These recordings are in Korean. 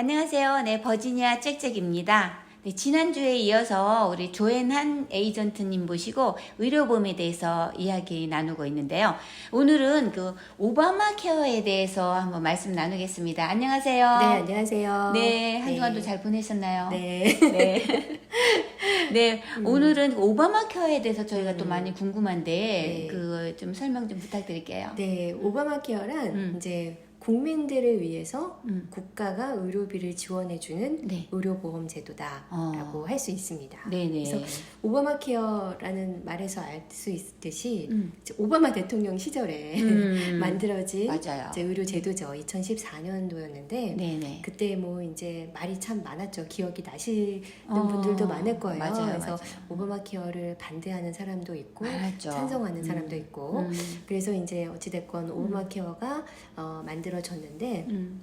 안녕하세요. 네, 버지니아 짹짹입니다. 네, 지난주에 이어서 우리 조앤한 에이전트님 모시고 의료보험에 대해서 이야기 나누고 있는데요. 오늘은 그 오바마 케어에 대해서 한번 말씀 나누겠습니다. 안녕하세요. 네, 안녕하세요. 네, 한 주간도 네. 잘 보내셨나요? 네. 네. 네, 오늘은 오바마 케어에 대해서 저희가 또 음. 많이 궁금한데 네. 그좀 설명 좀 부탁드릴게요. 네, 오바마 케어란 음. 이제 국민들을 위해서 음. 국가가 의료비를 지원해주는 네. 의료보험 제도다라고 어. 할수 있습니다. 네네. 그래서 오바마 케어라는 말에서 알 수 있듯이 음. 오바마 대통령 시절에 음. 만들어진 의료 제도죠. 2014년도였는데 네네. 그때 뭐 이제 말이 참 많았죠. 기억이 나시는 어, 분들도 많을 거예요. 맞아요, 그래서 맞아요. 오바마 케어를 반대하는 사람도 있고. 찬성하는 음. 사람도 있고 음. 그래서 이제 어찌됐건 오바마 케어가 어, 만들어 졌는데 음.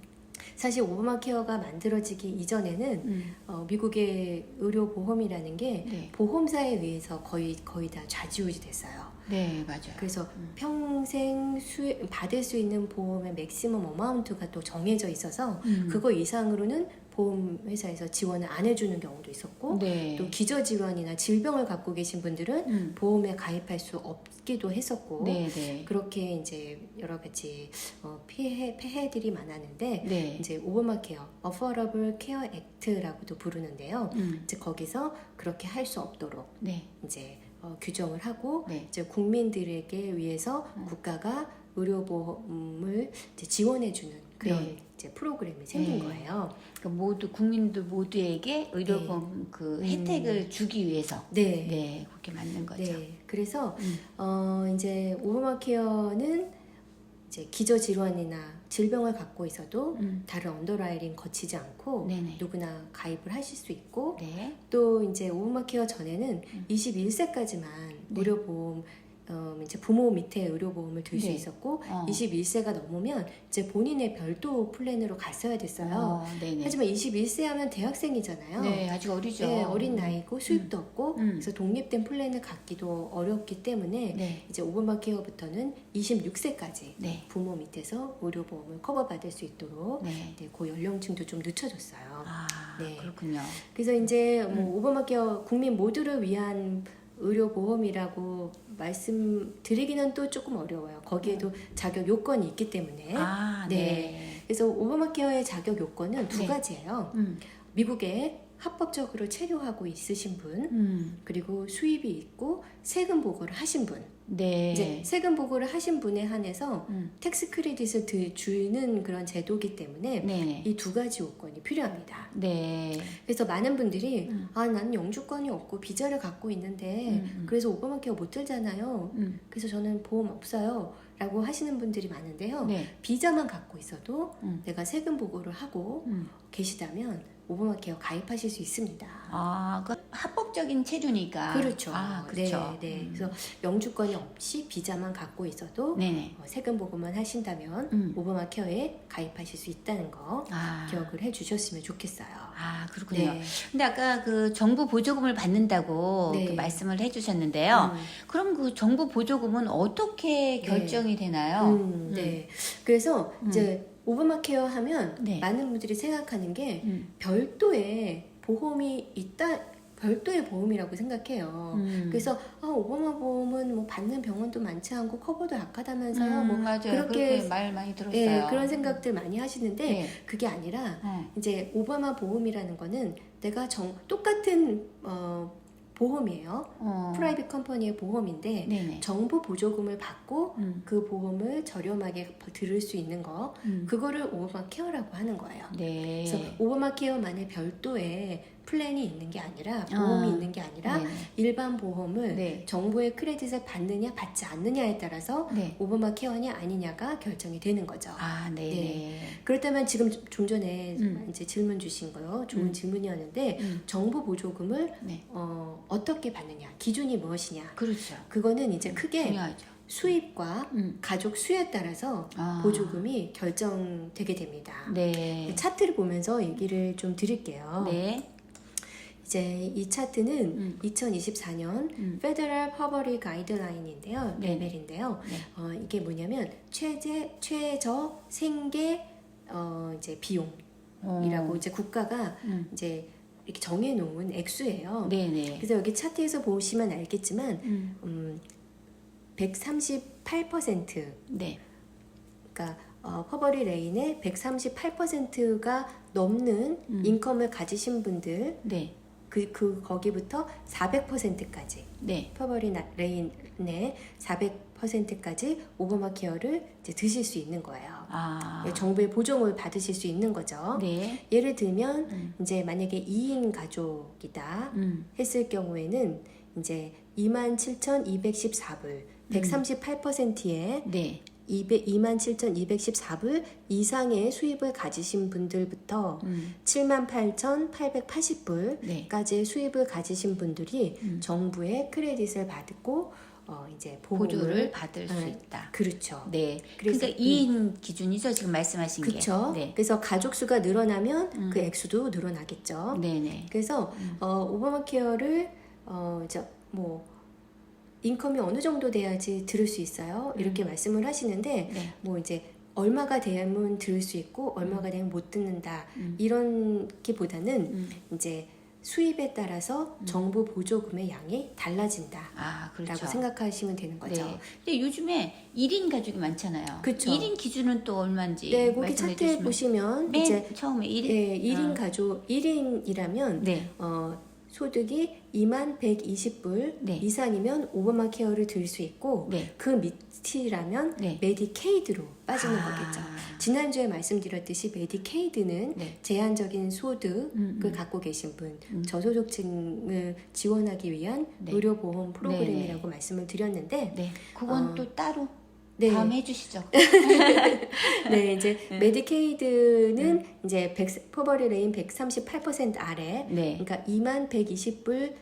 사실 오바마 케어가 만들어지기 이전에는 음. 어, 미국의 의료 보험이라는 게 네. 보험사에 의해서 거의 거의 다 좌지우지 됐어요. 네, 맞아요. 그래서 음. 평생 수, 받을 수 있는 보험의 맥시멈 어마운트가 또 정해져 있어서 음. 그거 이상으로는 보험 회사에서 지원을 안 해주는 경우도 있었고 네. 또 기저 질환이나 질병을 갖고 계신 분들은 음. 보험에 가입할 수 없기도 했었고 네, 네. 그렇게 이제 여러 가지 어, 피해 폐해들이 많았는데 네. 이제 오바마 케어, Affordable Care Act라고도 부르는데요. 음. 이제 거기서 그렇게 할 수 없도록 네. 이제 어, 규정을 하고 네. 이제 국민들에게 위해서 음. 국가가 의료보험을 지원해주는 그런 네. 이제 프로그램이 생긴 네. 거예요. 그 모두 국민들 모두에게 의료보험 그 음. 혜택을 주기 위해서 네. 네, 그렇게 만든 거죠. 네. 그래서 음. 어, 이제 오바마 케어는 이제 기저 질환이나 질병을 갖고 있어도 음. 다른 언더라이팅 거치지 않고 네네. 누구나 가입을 하실 수 있고 네. 또 이제 오바마 케어 전에는 음. 21세까지만 네. 의료보험 어, 이제 부모 밑에 의료보험을 들 수 네. 있었고 어. 21세가 넘으면 이제 본인의 별도 플랜으로 갔어야 됐어요. 어, 네네. 하지만 21세 하면 대학생이잖아요. 네, 아직 어리죠. 네, 어린 나이고 수입도 없고 음. 그래서 독립된 플랜을 갖기도 어렵기 때문에 네. 이제 오바마 케어부터는 26세까지 네. 부모 밑에서 의료보험을 커버받을 수 있도록 네. 네, 그 연령층도 좀 늦춰졌어요. 아, 네. 그렇군요. 그래서 이제 뭐 음. 오바마 케어 국민 모두를 위한 의료보험이라고 말씀드리기는 또 조금 어려워요. 거기에도 자격 요건이 있기 때문에. 음. 아, 네. 네. 그래서 오바마 케어의 자격 요건은 두 네. 가지예요. 음. 미국에 합법적으로 체류하고 있으신 분, 음. 그리고 수입이 있고 세금 보고를 하신 분. 네. 이제 세금 보고를 하신 분에 한해서 음. 텍스 크레딧을 드- 주는 그런 제도기 때문에 네. 이두 가지 요건이 필요합니다. 네. 그래서 많은 분들이 음. 아, 나는 영주권이 없고 비자를 갖고 있는데 음, 음. 그래서 오바마 케어 못 들잖아요. 음. 그래서 저는 보험 없어요. 라고 하시는 분들이 많은데요. 네. 비자만 갖고 있어도 음. 내가 세금 보고를 하고 음. 계시다면 오바마 케어 가입하실 수 있습니다. 아, 그 합법적인 체류니까. 그렇죠. 아, 그렇죠. 네, 네. 음. 그래서 영주권이 없이 비자만 갖고 있어도 네네. 어, 세금 보고만 하신다면 음. 오바마 케어에 가입하실 수 있다는 거 아. 기억을 해주셨으면 좋겠어요. 아, 그렇군요. 네. 근데 아까 그 정부 보조금을 받는다고 네. 그 말씀을 해주셨는데요. 음. 그럼 그 정부 보조금은 어떻게 결정이 되나요? 음, 네. 그래서 음. 이제 오바마 케어 하면 네. 많은 분들이 생각하는 게 음. 별도의 보험이 있다, 별도의 보험이라고 생각해요. 음. 그래서 아, 오바마 보험은 뭐 받는 병원도 많지 않고 커버도 약하다면서요. 음, 뭐 맞아요. 그렇게 말 많이 들었어요. 예, 그런 생각들 많이 하시는데 네. 그게 아니라 어. 이제 오바마 보험이라는 거는 내가 정 똑같은 어, 보험이에요. 어. 프라이빗 컴퍼니의 보험인데 네네. 정부 보조금을 받고 음. 그 보험을 저렴하게 들을 수 있는 거 음. 그거를 오바마 케어라고 하는 거예요. 네. 그래서 오바마 케어만의 별도의 플랜이 있는 게 아니라 보험이 아. 있는 게 아니라 네네. 일반 보험을 네. 정부의 크레딧을 받느냐 받지 않느냐에 따라서 네. 오바마 케어냐 아니냐가 결정이 되는 거죠. 아, 네네. 네. 그렇다면 지금 좀 전에 음. 이제 질문 주신 거요. 좋은 음. 질문이었는데 음. 정부 보조금을 네. 어, 어떻게 받느냐 기준이 무엇이냐 그렇죠. 그거는 이제 크게 중요하죠. 수입과 음. 가족 수에 따라서 아. 보조금이 결정되게 됩니다. 네. 차트를 보면서 얘기를 좀 드릴게요. 네. 이제 이 차트는 음. 2024년 음. 페더럴 퍼버리 가이드라인인데요. 네. 레벨인데요. 네. 어, 이게 뭐냐면 최제 최저 생계 어, 이제 비용 이라고 이제 국가가 음. 이제 이렇게 정해놓은 액수예요. 네네. 그래서 여기 차트에서 보시면 알겠지만 음. 음, 138% 네. 그러니까 어, 퍼버리 레인의 138%가 넘는 음. 인컴을 가지신 분들 네. 그, 그 거기부터 400%까지 네. 퍼버리 나- 레인의 400%까지 오바마 케어를 이제 드실 수 있는 거예요. 아. 정부의 보정을 받으실 수 있는 거죠. 네. 예를 들면 음. 이제 만약에 2인 가족이다 음. 했을 경우에는 이제 27,214불 138%의 네. 27,214불 이상의 수입을 가지신 분들부터 음. 78,880불까지의 네. 수입을 가지신 분들이 음. 정부의 크레딧을 받고 어 이제 보조를 받을 수 네. 있다. 그렇죠. 네. 그래서- 그러니까 2인 기준이죠. 지금 말씀하신 그렇죠. 게. 네. 그래서 가족 수가 늘어나면 음. 그 액수도 늘어나겠죠. 네네. 그래서 음. 어, 오바마 케어를 어, 이제 뭐 인컴이 어느 정도 돼야지 들을 수 있어요. 이렇게 말씀을 하시는데 네. 뭐 이제 얼마가 되면 들을 수 있고 얼마가 되면 못 듣는다 음. 이런 게보다는 음. 이제 수입에 따라서 정부 보조금의 양이 달라진다라고 아, 그렇죠. 생각하시면 되는 거죠. 네. 근데 요즘에 1인 가족이 많잖아요. 그쵸. 1인 기준은 또 얼마인지 네, 거기 차트에 주시면 보시면 맨 이제 처음에 1인 네, 1인 어. 가족 1인이라면 네. 어, 소득이 2만 120불 네. 이상이면 오바마 케어를 들 수 있고 네. 그 밑이라면 네. 메디케이드로 빠지는 아. 거겠죠. 지난주에 말씀드렸듯이 메디케이드는 네. 제한적인 소득을 음, 음. 갖고 계신 분, 음. 저소득층을 지원하기 위한 네. 의료보험 프로그램이라고 말씀을 드렸는데, 네. 그건 어. 또 따로 네, 다음에 해 주시죠. 네 이제 네. 메디케이드는 이제 100, 포버리 레인 138% 아래, 네. 그러니까 2만 120불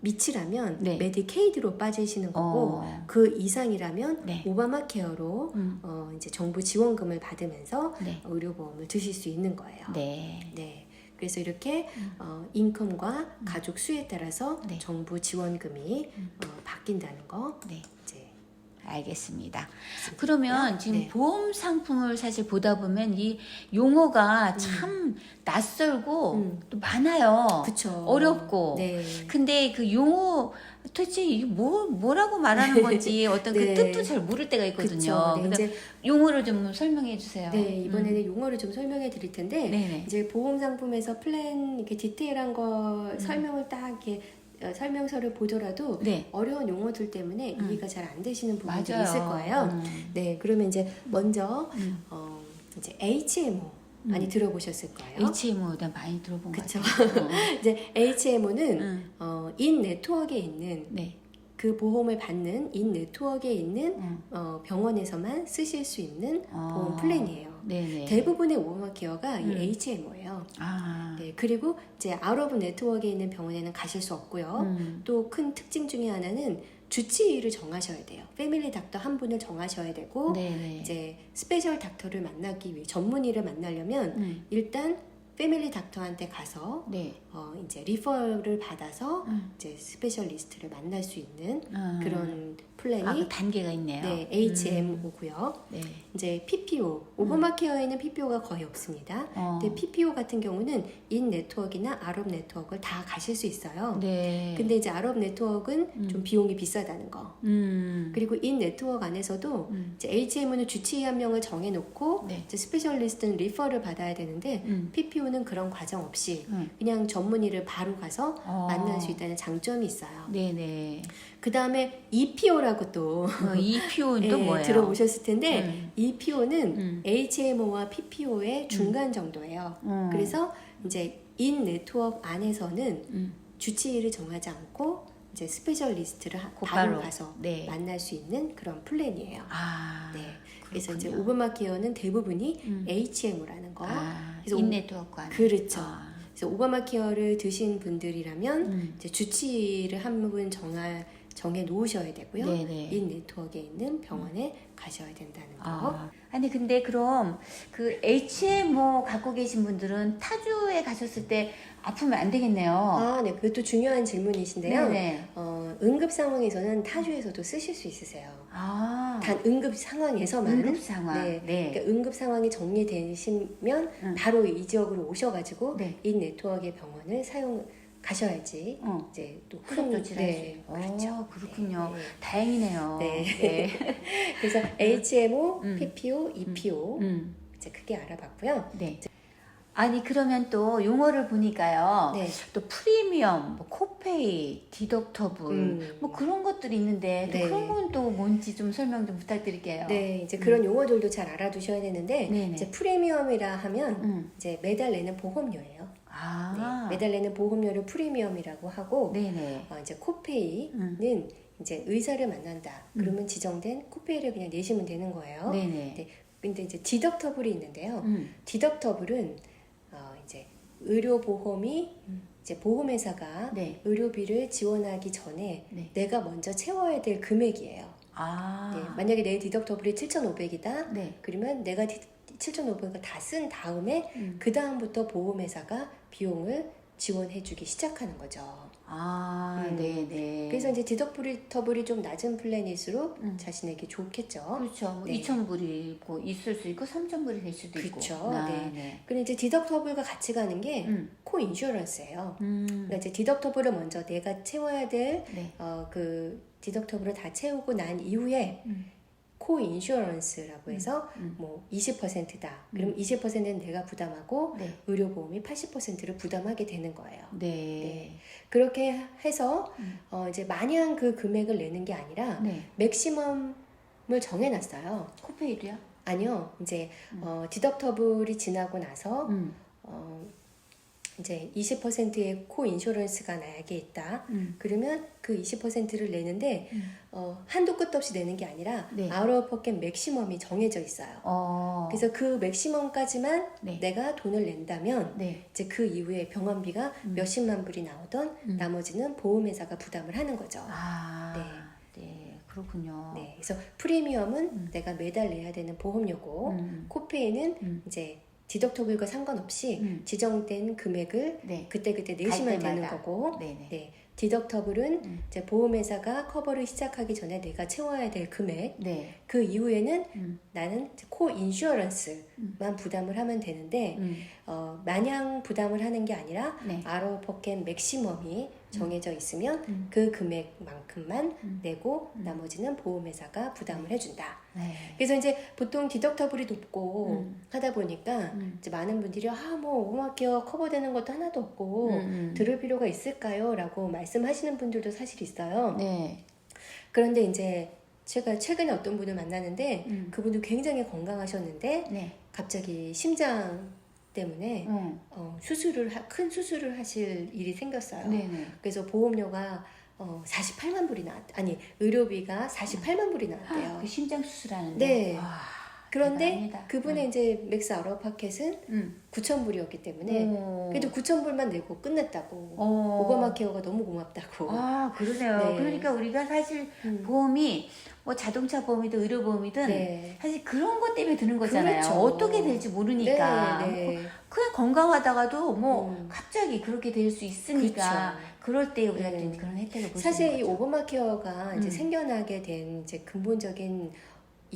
밑이라면 네. 메디케이드로 빠지시는 거고 어. 그 이상이라면 네. 오바마 케어로 음. 어, 이제 정부 지원금을 받으면서 네. 의료보험을 드실 수 있는 거예요. 네. 네. 그래서 이렇게 음. 어, 인컴과 가족 수에 따라서 네. 정부 지원금이 음. 어, 바뀐다는 거 네. 알겠습니다. 그러면 지금 네. 보험 상품을 사실 보다 보면 이 용어가 참 낯설고 음. 또 많아요. 그쵸. 어렵고. 네. 근데 그 용어 도대체 이게 뭐 뭐라고 말하는 건지 어떤 네. 그 뜻도 잘 모를 때가 있거든요. 네, 이제 용어를 좀 설명해 주세요. 네, 이번에는 용어를 좀 설명해 드릴 텐데 음. 네네. 이제 보험 상품에서 플랜 이렇게 디테일한 거 음. 설명을 딱 이렇게 어, 설명서를 보더라도 네. 어려운 용어들 때문에 음. 이해가 잘 안 되시는 부분들이 맞아요. 있을 거예요. 음. 네, 그러면 이제 먼저 음. 어, 이제 HMO 많이 들어보셨을 거예요. HMO 나 많이 들어본 것 그쵸. 같아요. 어. 이제 HMO는 음. 어, 인 네트워크에 있는 네. 그 보험을 받는 인 네트워크에 있는 음. 어, 병원에서만 쓰실 수 있는 어. 보험 플랜이에요. 네네. 대부분의 오바마 케어가 음. 이 HMO예요. 아. 네, 그리고 이제 아웃 오브 네트워크에 있는 병원에는 가실 수 없고요. 음. 또큰 특징 중에 하나는 주치의를 정하셔야 돼요. 패밀리 닥터 한 분을 정하셔야 되고 네네. 이제 스페셜 닥터를 만나기 위해 전문의를 만나려면 음. 일단 패밀리 닥터한테 가서 네. 어, 이제 리퍼를 받아서 음. 이제 스페셜리스트를 만날 수 있는 음. 그런 플랜이 아, 그 단계가 있네요. 네, HMO고요. 네. 이제 PPO, 오바마 케어에는 PPO가 거의 없습니다. 어. 근데 PPO 같은 경우는 인 네트워크나 아랍 네트워크를 다 가실 수 있어요. 네. 근데 이제 아랍 네트워크는 음. 좀 비용이 비싸다는 거. 음. 그리고 인 네트워크 안에서도 음. 이제 HMO는 주치의 한 명을 정해놓고 네. 이제 스페셜리스트는 리퍼를 받아야 되는데 음. PPO는 그런 과정 없이 음. 그냥 전문의를 바로 가서 어. 만날 수 있다는 장점이 있어요. 네네. 그 다음에 EPO라고 또 어, 이 표현 또 예, 뭐예요? 들어보셨을 텐데 음. EPO는 음. HMO와 PPO의 중간 정도예요. 어. 그래서 이제 인 네트워크 안에서는 음. 주치의를 정하지 않고 이제 스페셜리스트를 하- 곧바로. 바로 가서 네. 만날 수 있는 그런 플랜이에요. 아. 네. 그래서 이제 그렇군요. 오바마 케어는 대부분이 음. HMO라는 거. 아, 그래서 인네트워크 안에. 그렇죠. 아. 그래서 오바마 케어를 드신 분들이라면 음. 이제 주치의를 한 분 정하 정해 놓으셔야 되고요. 네네. 인 네트워크에 있는 병원에 가셔야 된다는 거. 아, 아니 근데 그럼 그 HMO 갖고 계신 분들은 타주에 가셨을 때 아프면 안 되겠네요. 아, 네. 그것도 중요한 질문이신데요. 네네. 어, 응급 상황에서는 타주에서도 쓰실 수 있으세요. 아. 아, 단 응급 상황에서만 응급 상황. 네. 네. 그러니까 응급 상황이 정리되시면 응. 바로 이 지역으로 오셔가지고 네. 이 네트워크의 병원을 사용 가셔야지 어. 이제 또 후속 큰- 조치를 할수 네. 그렇죠. 어, 그렇군요. 네. 다행이네요. 네. 네. 그래서 HMO, 음. PPO, EPO 음, 이제 크게 알아봤고요. 네. 아니 그러면 또 용어를 보니까요. 네. 또 프리미엄, 뭐 코페이, 디덕터블, 음. 뭐 그런 것들이 있는데 또 네. 그런 건 또 뭔지 좀 설명 좀 부탁드릴게요. 네, 이제 그런 용어들도 잘 알아두셔야 되는데 음. 네네. 이제 프리미엄이라 하면 음. 이제 매달 내는 보험료예요. 아. 네, 매달 내는 보험료를 프리미엄이라고 하고 네네. 어, 이제 코페이는 음. 이제 의사를 만난다. 그러면 지정된 코페이를 그냥 내시면 되는 거예요. 네네. 네. 근데 이제 디덕터블이 있는데요. 음. 디덕터블은 의료보험이 이제 보험회사가 네. 의료비를 지원하기 전에 네. 내가 먼저 채워야 될 금액이에요. 아. 네, 만약에 내 디덕터블이 7,500이다. 네. 그러면 내가 7,500을 다 쓴 다음에 음. 그 다음부터 보험회사가 비용을 지원해주기 시작하는 거죠. 아, 음. 네 네. 그래서 이제 디덕터블이 좀 낮은 플랜일수록 음. 자신에게 좋겠죠. 그렇죠. 뭐 네. 2,000불이 있고 있을 수 있고 3,000불이 될 수도 있고. 그쵸. 아, 네. 네. 그리고 이제 디덕터블과 같이 가는 게 음. 코인슈런스예요. 음. 그러니까 이제 디덕터블을 먼저 내가 채워야 될 네. 어, 그 디덕터블을 다 채우고 난 이후에 음. 코 인슈런스라고 해서 음. 뭐 20%다. 그럼 20%는 내가 부담하고 네. 의료보험이 80%를 부담하게 되는 거예요. 네. 그렇게 해서 음. 어, 이제 마냥 그 금액을 내는 게 아니라 네. 맥시멈을 정해놨어요. 코페이도요? 아니요, 이제 어, 디덕터블이 지나고 나서 음. 어, 이제 20%의 코 인슈런스가 나에게 있다. 음. 그러면 그 20%를 내는데 음. 어, 한도 끝도 없이 내는 게 아니라 네. 아웃 포켓 맥시멈이 정해져 있어요. 어. 그래서 그 맥시멈까지만 네. 내가 돈을 낸다면 네. 이제 그 이후에 병원비가 음. 몇십만 불이 나오던 음. 나머지는 보험회사가 부담을 하는 거죠. 아. 네. 그렇군요. 네, 그래서 프리미엄은 음. 내가 매달 내야 되는 보험료고 음. 코페이는 음. 이제 디덕터블과 상관없이 음. 지정된 금액을 네. 그때그때 갈 내시면 되는. 거고 네네. 네, 디덕터블은 음. 이제 보험회사가 커버를 시작하기 전에 내가 채워야 될 금액 네. 그 이후에는 음. 나는 코 인슈어런스만 부담을 하면 되는데 음. 어, 마냥 부담을 하는 게 아니라 네. 아로 포켓 맥시멈이 정해져 있으면 음. 그 금액만큼만 음. 내고 음. 나머지는 보험회사가 부담을 해준다. 네. 그래서 이제 보통 디덕터블이 높고 음. 하다 보니까 음. 이제 많은 분들이 아뭐 오마케어 커버되는 것도 하나도 없고 음. 들을 필요가 있을까요?라고 말씀하시는 분들도 사실 있어요. 네. 그런데 이제 제가 최근에 어떤 분을 만나는데 음. 그분도 굉장히 건강하셨는데 네. 갑자기 심장 때문에 어. 어, 수술을 하- 큰 수술을 하실 일이 생겼어요. 네네. 그래서 보험료가 어, 48만 불이 나왔 아니 의료비가 48만 불이 나왔대요. 그 심장 수술하는데. 네. 와, 그런데. 그분의 이제 맥스 아웃 파켓은 음. 9천 불이었기 때문에 어. 그래도 9천 불만 내고 끝냈다고. 어. 오바마 케어가 너무 고맙다고. 아, 그러네요. 네. 그러니까 우리가 사실 음. 보험이 뭐 자동차 보험이든 의료 보험이든 네. 사실 그런 것 때문에 드는 거잖아요. 그렇죠. 어떻게 될지 모르니까. 네, 네. 그냥 건강하다가도 뭐 음. 갑자기 그렇게 될 수 있으니까 그렇죠. 그럴때 우리가 네. 좀 그런 혜택을 볼수 사실 있는 이 거죠. 오바마 케어가 이제 음. 생겨나게 된 이제 근본적인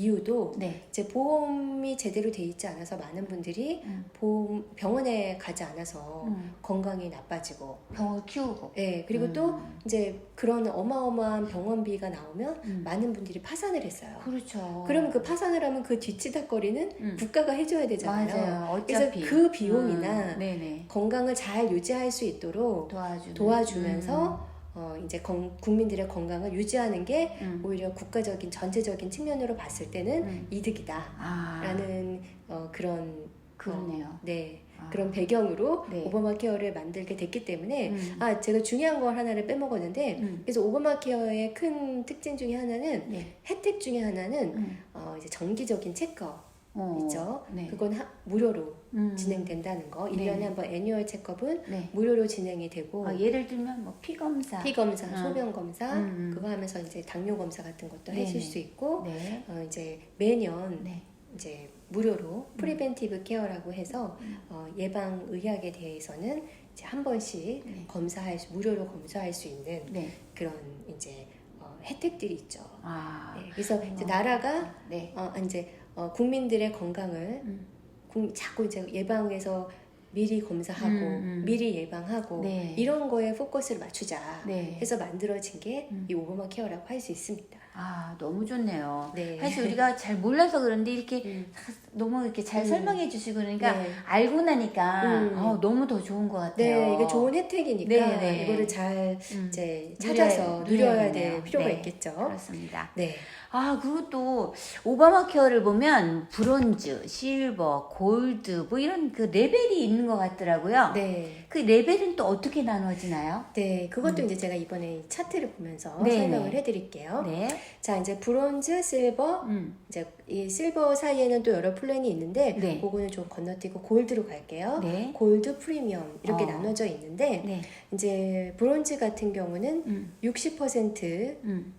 이유도 네. 이제 보험이 제대로 돼 있지 않아서 많은 분들이 음. 보험 병원에 가지 않아서 음. 건강이 나빠지고 병을 키우고. 예 그리고 음. 또 이제 그런 어마어마한 병원비가 나오면 음. 많은 분들이 파산을 했어요. 그렇죠. 그러면 그 파산을 하면 그 뒤치다거리는 음. 국가가 해줘야 되잖아요. 맞아요. 그래서 어차피 그 비용이나 음. 건강을 잘 유지할 수 있도록 도와주는. 도와주면서 어, 이제 건- 국민들의 건강을 유지하는 게 음. 오히려 국가적인 전체적인 측면으로 봤을 때는 음. 이득이다라는 아, 어, 그런 그러네요. 어, 네 아. 그런 배경으로 네. 오바마 케어를 만들게 됐기 때문에 음. 아 제가 중요한 걸 하나를 빼먹었는데 음. 그래서 오바마 케어의 큰 특징 중에 하나는 네. 혜택 중에 하나는 음. 어, 이제 정기적인 체크업 어. 있죠. 네. 그건 하- 무료로 음. 진행된다는 거. 네. 1년에 한번 애뉴얼 체크업은 네. 무료로 진행이 되고 아, 예를 들면 뭐 피 검사. 피 검사, 음. 소변 검사 음. 그거 하면서 이제 당뇨 검사 같은 것도. 해줄 수 있고 네. 어, 이제 매년 네. 이제 무료로 프리벤티브 케어라고 해서 음. 어, 예방 의학에 대해서는 이제 한 번씩 네. 검사할 수, 무료로 검사할 수 있는 네. 그런 이제 어, 혜택들이 있죠. 아, 네, 그래서 이제 어. 나라가 네. 어, 이제 어, 국민들의 건강을 음. 국- 자꾸 이제 예방해서 미리 검사하고 음, 음. 미리 예방하고 네. 이런 거에 포커스를 맞추자 네. 해서 만들어진 게이 음. 오바마 케어라고 할 수 있습니다. 아, 너무 좋네요. 네. 사실 우리가 잘 몰라서 그런데 이렇게 음. 너무 이렇게 잘 음. 설명해 주시고 그러니까 네. 알고 나니까 음. 어, 너무 더 좋은 것 같아요. 네, 이게 좋은 혜택이니까 네, 네. 이거를 잘 음. 이제 누려야- 찾아서 누려야 누려야겠네요. 될 필요가 네. 있겠죠. 그렇습니다. 네. 아, 그리고 또 오바마 케어를 보면 브론즈, 실버, 골드 뭐 이런 그 레벨이 있는 것 같더라고요. 네. 그 레벨은 또 어떻게 나눠지나요? 네, 그것도 이제 제가 이번에 이 차트를 보면서 음. 네, 설명을 네. 해드릴게요. 네. 자, 이제 브론즈, 실버, 음. 이제 이 실버 사이에는 또 여러 플랜이 있는데, 네. 그거는 좀 건너뛰고 골드로 갈게요. 네. 골드 프리미엄 이렇게 어. 나눠져 있는데, 네. 이제 브론즈 같은 경우는 음. 60%의 음.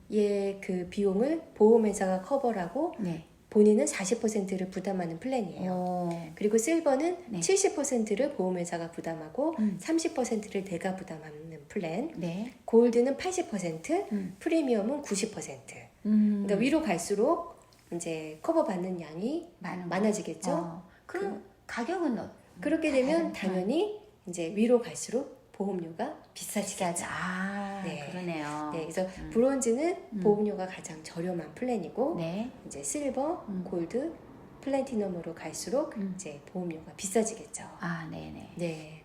그 비용을 보험회사가 커버하고 네. 본인은 40%를 부담하는 플랜이에요. 어. 그리고 실버는 네. 70%를 보험회사가 부담하고 음. 30%를 내가 부담하는 플랜. 네. 골드는 80%, 음. 프리미엄은 90%. 음. 그러니까 위로 갈수록 이제 커버 받는 양이 많은 거. 많아지겠죠. 어. 그럼 가격은 어, 그렇게 가격은? 되면 당연히 이제 위로 갈수록 보험료가 비싸지겠죠. 비싸죠. 아, 네. 그러네요. 네, 그래서 음. 브론즈는 음. 보험료가 가장 저렴한 플랜이고 네. 이제 실버, 음. 골드, 플래티넘으로 갈수록 음. 이제 보험료가 비싸지겠죠. 아, 네네. 네.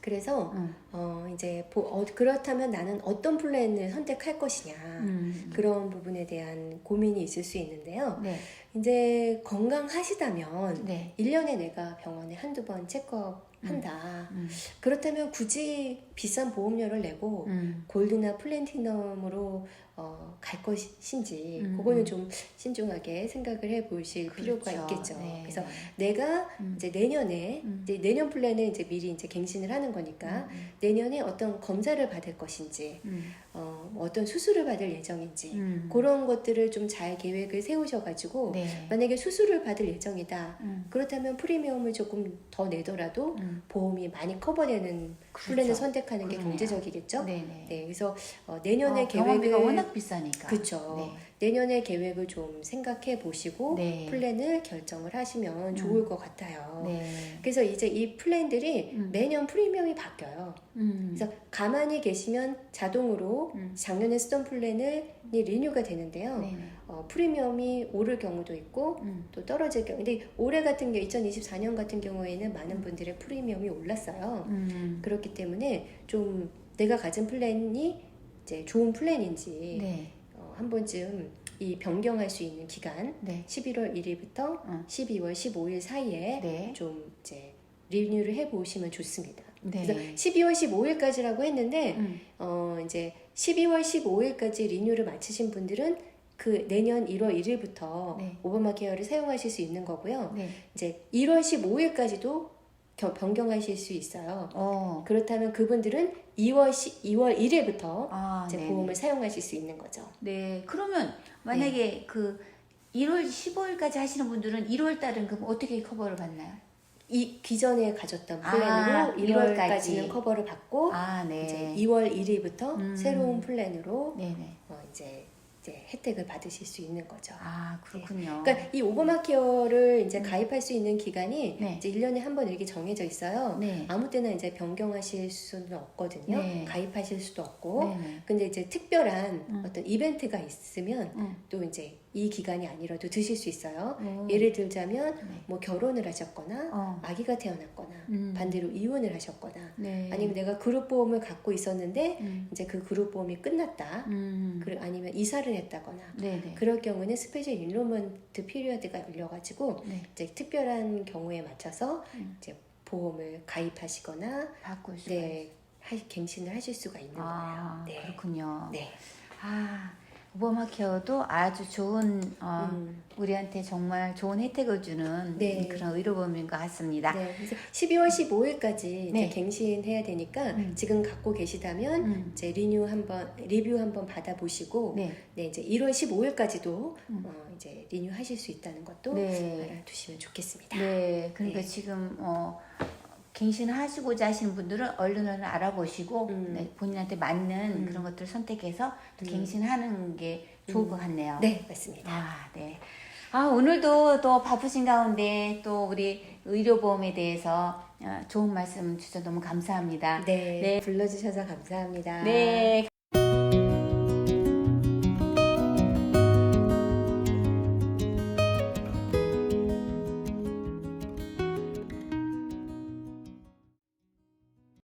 그래서 음. 어 이제 보- 어, 그렇다면 나는 어떤 플랜을 선택할 것이냐 음. 그런 부분에 대한 고민이 있을 수 있는데요. 네. 이제 건강하시다면 네. 1년에 내가 병원에 한두 번 체크업 한다. 음. 그렇다면 굳이 비싼 보험료를 내고 음. 골드나 플래티넘으로 어, 갈 것인지 음. 그거는 좀 신중하게 생각을 해 보실 필요가 그렇죠. 있겠죠. 네. 그래서 내가 음. 이제 내년에 음. 이제 내년 플랜은 이제 미리 이제 갱신을 하는 거니까 음. 내년에 어떤 검사를 받을 것인지 음. 어, 뭐 어떤 수술을 받을 예정인지 음. 그런 것들을 좀 잘 계획을 세우셔가지고 네. 만약에 수술을 받을 예정이다 음. 그렇다면 프리미엄을 조금 더 내더라도 음. 보험이 많이 커버되는 그렇죠. 플랜을 선택 하는 게 그러네요. 경제적이겠죠. 네네. 네, 그래서 어, 내년의 어, 병원비가 계획을 워낙 비싸니까. 그쵸. 네. 내년의 계획을 좀 생각해 보시고 네. 플랜을 결정을 하시면 좋을 것 같아요. 네. 그래서 이제 이 플랜들이 음. 매년 프리미엄이 바뀌어요. 음. 그래서 가만히 계시면 자동으로 음. 작년에 쓰던 플랜을 이 리뉴가 되는데요. 네네. 어, 프리미엄이 오를 경우도 있고 음. 또 떨어질 경우. 근데 올해 같은 게 2024년 같은 경우에는 많은 분들의 프리미엄이 올랐어요. 음. 그렇기 때문에 좀 내가 가진 플랜이 이제 좋은 플랜인지 네. 어, 한 번쯤 이 변경할 수 있는 기간 네. 11월 1일부터 어. 12월 15일 사이에 네. 좀 이제 리뉴를 해 보시면 좋습니다. 네. 그래서 12월 15일까지라고 했는데 음. 어 이제 12월 15일까지 리뉴를 마치신 분들은 그 내년 1월 1일부터 네. 오바마 케어를 사용하실 수 있는 거고요. 네. 이제 1월 15일까지도 변경하실 수 있어요. 어. 그렇다면 그분들은 2월 10, 2월 1일부터 아, 이제 네네. 보험을 사용하실 수 있는 거죠. 네. 그러면 만약에 그 1월 15일까지 하시는 분들은 1월 달은 그럼 어떻게 커버를 받나요? 이 기존에 가졌던 아, 플랜으로 1월까지는 1월까지. 커버를 받고 아, 네. 이제 2월 1일부터 음. 새로운 플랜으로 네네. 어, 이제 이제 혜택을 받으실 수 있는 거죠. 아, 그렇군요. 그러니까 이 오바마 케어를 이제 가입할 수 있는 기간이 네. 이제 1년에 한 번 이렇게 정해져 있어요. 네. 아무 때나 이제 변경하실 수는 없거든요. 네. 가입하실 수도 없고. 네네. 근데 이제 특별한 음. 어떤 이벤트가 있으면 음. 또 이제 이 기간이 아니라도 드실 수 있어요. 어. 예를 들자면 네. 뭐 결혼을 하셨거나 어. 아기가 태어났거나 음. 반대로 이혼을 하셨거나 네. 아니면 내가 그룹 보험을 갖고 있었는데 음. 이제 그 그룹 보험이 끝났다. 음. 그- 아니면 이사를 했다거나 네네. 그럴 경우는 스페셜 인로먼트 피리어드가 열려가지고 네. 이제 특별한 경우에 맞춰서 음. 이제 보험을 가입하시거나 바꿀 수가 네 하, 갱신을 하실 수가 있는 아, 거예요. 네. 그렇군요. 네. 아, 오바마 케어도 아주 좋은 어, 음. 우리한테 정말 좋은 혜택을 주는 네. 그런 의료보험인 것 같습니다. 네. 그래서 12월 15일까지 네. 갱신해야 되니까 음. 지금 갖고 계시다면 음. 이제 리뉴 한번 리뷰 한번 받아보시고 네. 네. 이제 1월 15일까지도 음. 어, 이제 리뉴 하실 수 있다는 것도 네. 알아두시면 좋겠습니다. 네. 그러니까 네. 지금 어 갱신하시고자 하시는 분들은 얼른 얼른 알아보시고 음. 네, 본인한테 맞는 음. 그런 것들을 선택해서 또 음. 갱신하는 게 좋을 음. 것 같네요. 네, 맞습니다. 아, 네. 아, 오늘도 또 바쁘신 가운데 또 우리 의료보험에 대해서 어, 좋은 말씀 주셔서 너무 감사합니다. 네, 네. 불러주셔서 감사합니다. 네,